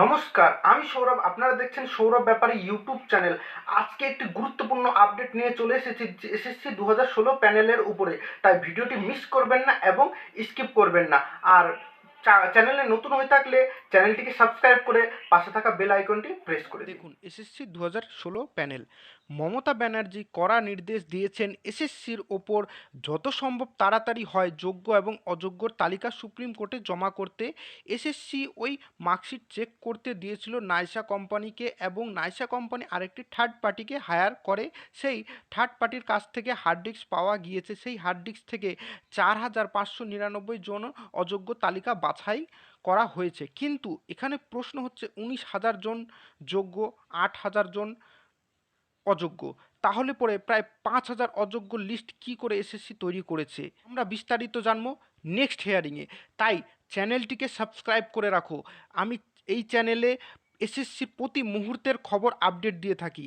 নমস্কার, আমি সৌরভ। আপনারা দেখছেন সৌরভ ব্যাপারে ইউটিউব চ্যানেল। আজকে একটি গুরুত্বপূর্ণ আপডেট নিয়ে চলে এসেছি এসএসসি দু হাজার ষোলো প্যানেলের উপরে। তাই ভিডিওটি মিস করবেন না এবং স্কিপ করবেন না। আর চ্যানেলে নতুন হয়ে থাকলে চ্যানেলটিকে সাবস্ক্রাইব করে পাশে থাকা বেল আইকনটি প্রেস করে দেখুন, এসএসসি দু হাজার ষোলো প্যানেল। মমতা ব্যানার্জি কড়া নির্দেশ দিয়েছেন এসএসসির ওপর যত সম্ভব তাড়াতাড়ি হয় যোগ্য এবং অযোগ্যর তালিকা সুপ্রিম কোর্টে জমা করতে। এসএসসি ওই মার্কশিট চেক করতে দিয়েছিল নাইসা কোম্পানিকে এবং নাইসা কোম্পানি আরেকটি থার্ড পার্টিকে হায়ার করে। সেই থার্ড পার্টির কাছ থেকে হার্ড ডিস্ক পাওয়া গিয়েছে। সেই হার্ড ডিস্ক থেকে চার হাজার পাঁচশো নিরানব্বই জন অযোগ্য তালিকা বাছাই করা হয়েছে। কিন্তু এখানে প্রশ্ন হচ্ছে উনিশ হাজার জন যোগ্য, আট হাজার জন অযোগ্য। তাহলে পরে প্রায় পাঁচ হাজার অযোগ্য লিস্ট কি করে এসএসসি তৈরি করেছে? আমরা বিস্তারিত জানব নেক্সট হেয়ারিংয়ে তাই চ্যানেলটিকে সাবস্ক্রাইব করে রাখো। আমি এই চ্যানেলে এসএসসি প্রতি মুহূর্তের খবর আপডেট দিয়ে থাকি।